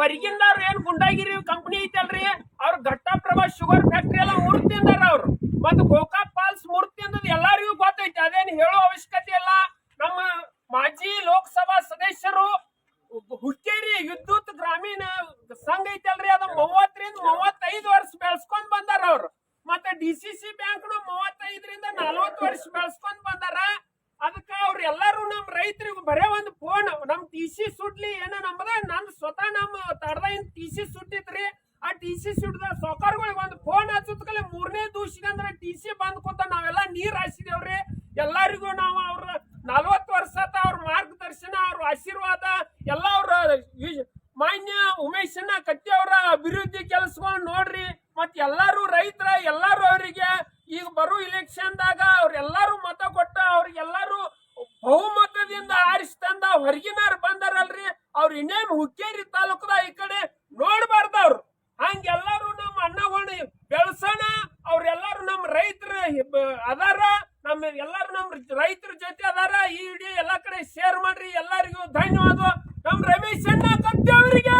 ಹೊರಗಿಂದವ್ರು ಏನ್ ಗುಂಡಾಗಿರಿ ಕಂಪನಿ ಐತಲ್ರಿ? ಅವ್ರ ಘಟ್ಟಪ್ರಭಾ ಶುಗರ್ ಫ್ಯಾಕ್ಟ್ರಿ ಎಲ್ಲ ಮೂರ್ತಿಂದಾರ ಅವ್ರು. ಮತ್ತು ಗೋಕಾಕ್ ಫಾಲ್ಸ್ ಮೂರ್ತಿ ತಿಂದದ್ ಎಲ್ಲರಿಗೂ ಗೊತ್ತೈತಿ. ಅದೇನು ಹೇಳೋ ಅವಶ್ಯಕತೆ ಇಲ್ಲ. ನಮ್ಮ ಮಾಜಿ ಲೋಕಸಭಾ ಸದಸ್ಯರು ಹುಕ್ಕೇರಿ ವಿದ್ಯುತ್ ಗ್ರಾಮೀಣ ಸಂಘ ಐತಲ್ರಿ? ಅದು ಮೂವತ್ತರಿಂದ ಮೂವತ್ತೈದು ವರ್ಷ ಬೆಳೆಸ್ಕೊಂಡ್ ಬಂದಾರ ಅವ್ರು. ಮತ್ತೆ ಡಿ ಸಿ ಸಿ ಬ್ಯಾಂಕ್ ಮೂವತ್ತೈದರಿಂದ ನಲವತ್ತು ವರ್ಷ ಬೆಳೆಸ್ಕೊಂಡ್ ಬಂದಾರ ಅದಕ್ಕ ಅವ್ರ ಎಲ್ಲಾರು ನಮ್ ರೈತರಿಗೆ ಬರೇ ಒಂದು ಫೋನ್ ನಮ್ ಟಿ ಸಿ ಸುಡ್ಲಿ ಏನ ನಮ್ಮದ ನನ್ ಸ್ವತಃ ನಮ್ಮ ತಡದ ಟಿ ಸಿ ಸುಟ್ಟಿತ್ರಿ. ಆ ಟಿ ಸಿ ಸುಡ್ದ ಸೌಕರ್ಗಳಿಗೆ ಒಂದು ಫೋನ್ ಹಚ್ಚುತ್ತಲೇ ಮೂರನೇ ದೂಸಿಗಂದ್ರ ಟಿ ಸಿ ಬಂದ್ ಕೂತ ನಾವೆಲ್ಲ ನೀರ್ ಹಾಸಿದೇವ್ರಿ. ಎಲ್ಲರಿಗೂ ನಾವು ಅವ್ರ ನಲ್ವತ್ತು ವರ್ಷ ಅವ್ರ ಮಾರ್ಗದರ್ಶನ, ಅವ್ರ ಆಶೀರ್ವಾದ, ಎಲ್ಲ ಅವ್ರ ಮಾನ್ಯ ಉಮೇಶನ ಕಟ್ಟಿ ಅವರ ಅಭಿವೃದ್ಧಿ ಕೆಲಸಗಳನ್ನ ನೋಡ್ರಿ. ಮತ್ ಎಲ್ಲಾರು ರೈತರ, ಎಲ್ಲಾರು ಅವರಿಗೆ ಈಗ ಬರೋ ಇಲೆಕ್ಷನ್ದಾಗ ಅವ್ರೆಲ್ಲಾರು ಮತ ಕೊಟ್ಟ, ಅವ್ರಿಗೆಲ್ಲಾರು ತಂದ ಹೊರಗಿನಾರು ಬಂದಾರಲ್ರಿ, ಅವ್ರು ಇನ್ನೇನು ಹುಕ್ಕೇರಿ ತಾಲೂಕದಾಗ ಈ ಕಡೆ ನೋಡ್ಬಾರ್ದವ್ರು ಹಂಗೆಲ್ಲಾರು ನಮ್ಮ ಅಣ್ಣವಣಿ ಬೆಳ್ಸೋಣ, ಅವ್ರೆಲ್ಲಾರು ನಮ್ಮ ರೈತರ ಅದಾರ ನಮ್ಮ ಎಲ್ಲಾರು ನಮ್ಮ ರೈತರ ಜೊತೆ ಅದಾರ, ಈ ವಿಡಿಯೋ ಎಲ್ಲಾ ಕಡೆ ಶೇರ್ ಮಾಡ್ರಿ, ಎಲ್ಲರಿಗೂ ಧನ್ಯವಾದ. ನಮ್ಮ ರಮೇಶ್ ಅಣ್ಣ ಕತ್ತಿ ಅವರಿಗೆ.